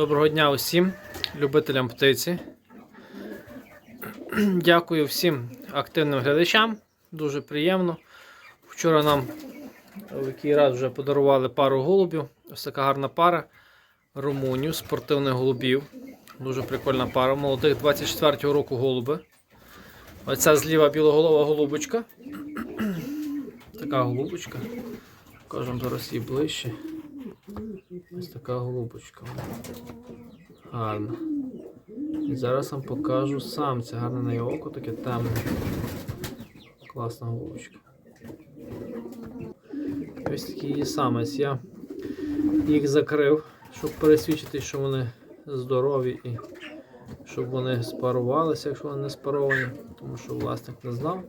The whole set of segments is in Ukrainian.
Доброго дня усім любителям птиці. Дякую всім активним глядачам. Дуже приємно. Вчора нам в який раз вже подарували пару голубів. Ось така гарна пара румунів, спортивних голубів. Дуже прикольна пара. Молодих 24-го року голуби. Оця зліва білоголова голубочка. Така голубочка. Покажемо зараз її ближче. Ось така голубочка. Гарна. І зараз вам покажу самця. Гарне на її око, таке темне. Класна голубочка. Ось такий її самець. Я їх закрив, щоб пересвідчити, що вони здорові і щоб вони спарувалися, якщо вони не спаровані, тому що власник не знав.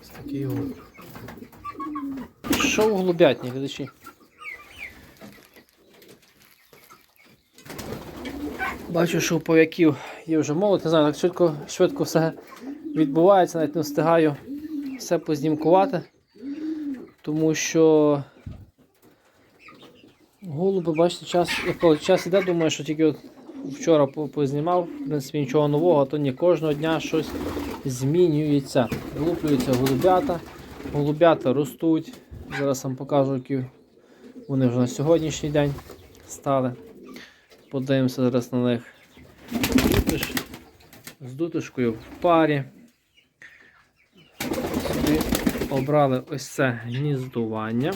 Ось такий голуб. Що голубятні, глядачі? Бачу, що у пов'яків є вже молодь, не знаю, так швидко, швидко все відбувається, навіть не встигаю все познімкувати, тому що голуби, бачите, час, коли час іде, думаю, що тільки от вчора познімав, в принципі, нічого нового, а то ні, кожного дня щось змінюється. Вилуплюються голубята, голубята ростуть. Зараз вам покажу, які вони вже на сьогоднішній день стали. Подивимося зараз на них. З дутишкою в парі. Собі обрали ось це гніздування.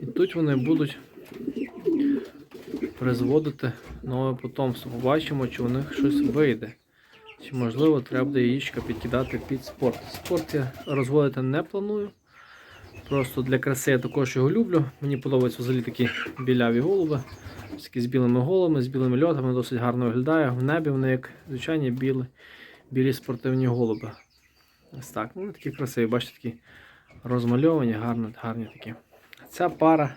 І тут вони будуть призводити нове потомство. Побачимо, чи у них щось вийде. Чи можливо треба буде яєчка підкидати під спорт. Спорт я розводити не планую. Просто для краси я також його люблю. Мені подобаються взагалі такі біляві голуби. Такі з білими голами, з білими льотами, досить гарно виглядає. В небі вони як звичайні білі, білі спортивні голуби. Ось так. Ну, вони такі красиві, бачите, такі розмальовані, гарні, гарні такі. Ця пара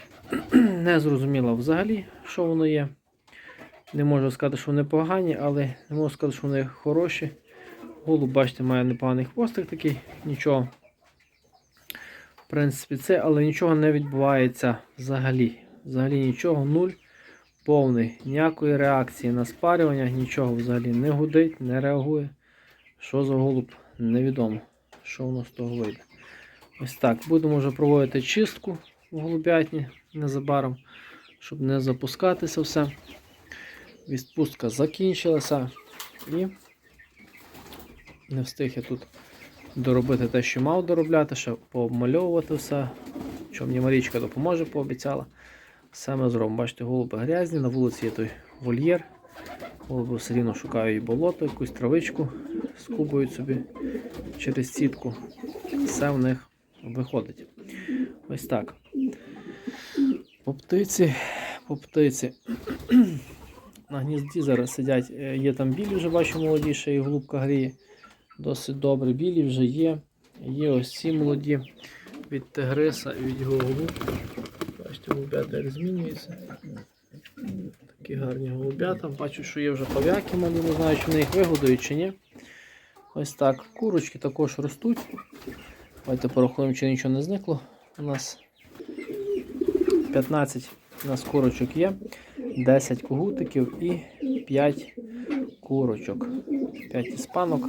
не зрозуміла взагалі, що воно є. Не можу сказати, що вони погані, але не можу сказати, що вони хороші. Голуб, бачите, має непоганий хвостик такий, нічого. Принципі, це, але нічого не відбувається взагалі. Взагалі нічого, нуль, повний. Ніякої реакції на спарювання, нічого взагалі не гудить, не реагує. Що за голуб, невідомо, що воно з того вийде. Ось так. Будемо вже проводити чистку в голубятні незабаром, щоб не запускатися все. Відпустка закінчилася і не встиг я тут доробити те, що мав доробляти, ще пообмальовувати все. Що мені Марічка допоможе, пообіцяла. Все ми зробимо. Бачите, голуби грязні, на вулиці є той вольєр. Голуби все рівно шукають болото, якусь травичку, скубують собі через сітку. Все в них виходить. Ось так. По птиці, по птиці. На гнізді зараз сидять. Е, Є там білі, вже бачу молоді, ще і голубка гріє. Досить добре. Білі вже є. Є ось ці молоді від тигриса і від його. Бачите, голубята як змінюються. Такі гарні голубята. Бачу, що є вже пов'яки малі, не знаю, чи вони їх вигодують чи ні. Ось так. Курочки також ростуть. Давайте порахуємо, чи нічого не зникло. У нас 15 у нас курочок є, 10 когутиків і 5 курочок. 5 іспанок,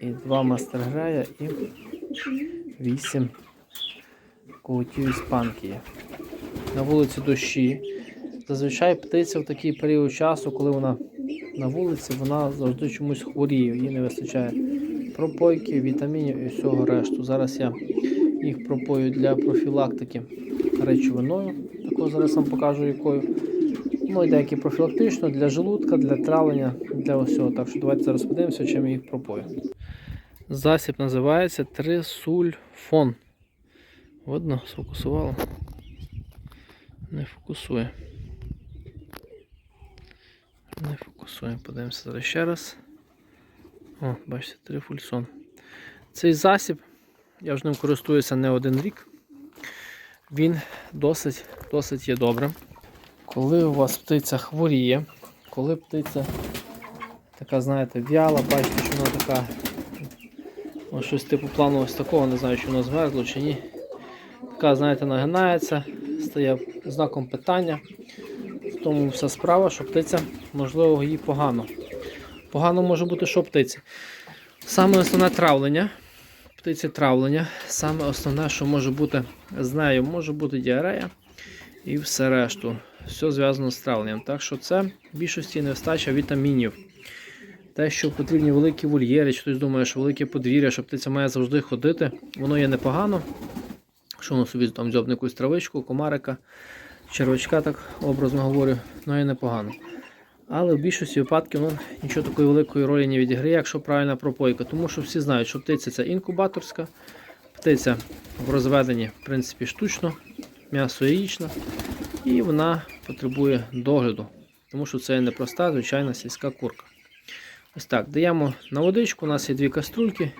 і 2 мастергрея і 8 когутів іспанки є. На вулиці дощі. Зазвичай птиця в такий період часу, коли вона на вулиці, вона завжди чомусь хворіє, їй не вистачає пропойки, вітамінів і всього решту. Зараз я їх пропою для профілактики речовиною. Також зараз вам покажу якою. Ну і деякі профілактично для желудка, для травлення, для усього. Так що давайте зараз подивимося, чим їх пропою. Засіб називається трисульфон. Видно, сфокусувало. Не фокусує. Не фокусує. Подивимося зараз ще раз. О, бачите, трифульсон. Цей засіб, я вже ним користуюся не один рік. Він досить, досить є добрим. Коли у вас птиця хворіє, коли птиця така, знаєте, в'яла, бачите, що вона така ось щось типу плану ось такого, не знаю, чи воно змерзло чи ні. така, знаєте, нагинається, стає знаком питання. В тому вся справа, що птиця, можливо, їй погано. Погано може бути, що птиці. Саме основне травлення. Птиці травлення. Саме основне, що може бути з нею, може бути діарея і все решту. Все зв'язано з травленням. Так що це в більшості нестача вітамінів. Те, що потрібні великі вольєри, чи хтось думає, що велике подвір'я, що птиця має завжди ходити, воно є непогано. Що воно собі там дзьобне якусь травичку, комарика, червячка, так образно говорю, ну є непогано. Але в більшості випадків ну, нічого такої великої ролі не відіграє, якщо правильна пропойка. Тому що всі знають, що птиця це інкубаторська, птиця в розведенні, в принципі, штучно, м'ясо яєчне, і вона потребує догляду, тому що це не проста, звичайна сільська курка. Ось так, даємо на водичку, у нас є дві каструльки,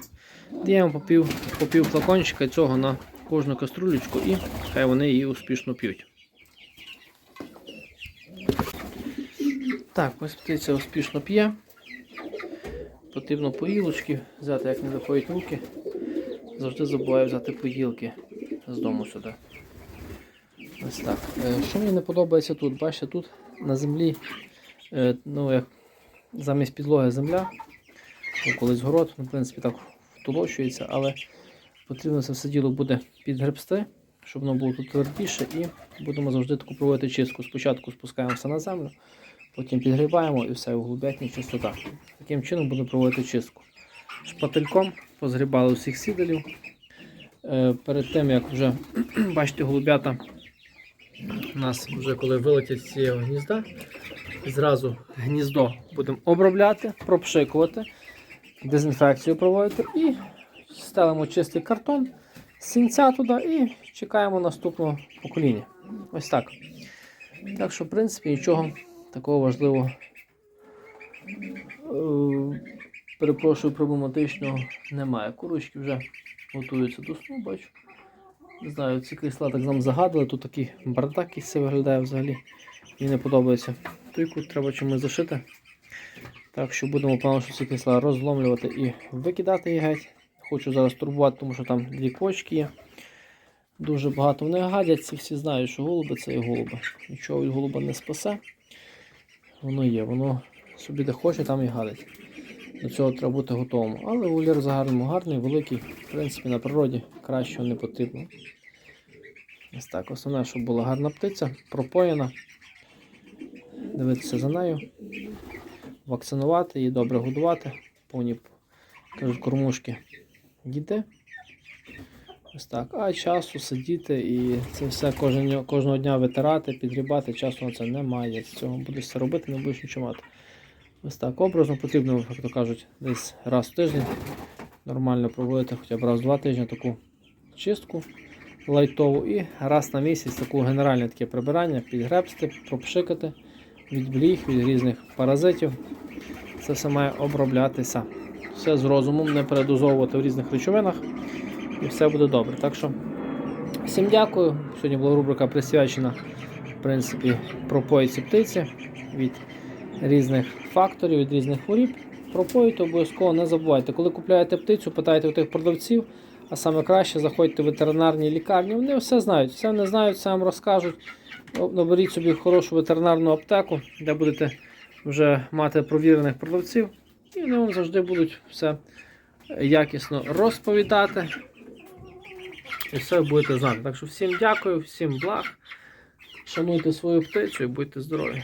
даємо по пів, по пів флакончика цього на кожну каструлечку і хай вони її успішно п'ють. Так, ось птиця успішно п'є. Потрібно поїлочки взяти, як не доходять руки. Завжди забуваю взяти поїлки з дому сюди. Ось так. Е, Що мені не подобається тут? Бачите, тут на землі, е, ну як замість підлоги земля. Ну, колись город, ну, в принципі, так втолочується, але потрібно це все діло буде підгребсти, щоб воно було тут твердіше, і будемо завжди таку проводити чистку. Спочатку спускаємося на землю, потім підгрібаємо і все, углублятня чистота. Таким чином будемо проводити чистку. Шпательком позгрібали усіх сідалів. Е, Перед тим, як вже бачите, голубята у нас вже коли вилетять з цього гнізда, зразу гніздо будемо обробляти, пропшикувати, дезінфекцію проводити і ставимо чистий картон, сінця туди і чекаємо наступного покоління. Ось так. Так що, в принципі, нічого такого важливого, е, перепрошую, проблематичного немає. Курочки вже готуються до сну, бачу. Не знаю, ці крісла так нам загадали, тут такий бардак це виглядає взагалі. Мені не подобається. Той кут треба чимось зашити. Так що будемо певно, що ці крісла розломлювати і викидати їх геть. Хочу зараз турбувати, тому що там дві почки є. Дуже багато вони гадяться, всі знають, що голуби це і голуби. Нічого від голуба не спасе. Воно є, воно собі де хоче, там і гадить. До цього треба бути готовим. Але вольєр загарному гарний, великий, в принципі, на природі кращого не потрібно. Ось так. Основне, щоб була гарна птиця, пропоєна. Дивитися за нею, вакцинувати її, добре годувати, повні кажуть, кормушки діти. Ось так. А часу сидіти і це все кожен, кожного дня витирати, підгрібати, часу на це немає. З цього будеш це робити, не будеш нічого мати. Ось так образно потрібно, як то кажуть, десь раз в тиждень нормально проводити хоча б раз в два тижні таку чистку лайтову і раз на місяць таку генеральне таке прибирання, підгребсти, пропшикати від бліг, від різних паразитів. Це все має оброблятися. Все з розумом, не передозовувати в різних речовинах і все буде добре. Так що всім дякую. Сьогодні була рубрика присвячена в принципі, пропоїці птиці від різних факторів, від різних хворіб. Пропоїти обов'язково не забувайте. Коли купляєте птицю, питайте у тих продавців, а саме краще заходьте в ветеринарні лікарні. Вони все знають, все не знають, все вам розкажуть. Наберіть собі хорошу ветеринарну аптеку, де будете вже мати провірених продавців, і вони вам завжди будуть все якісно розповідати. І все будете знати. Так що всім дякую, всім благ. Шануйте свою птицю і будьте здорові.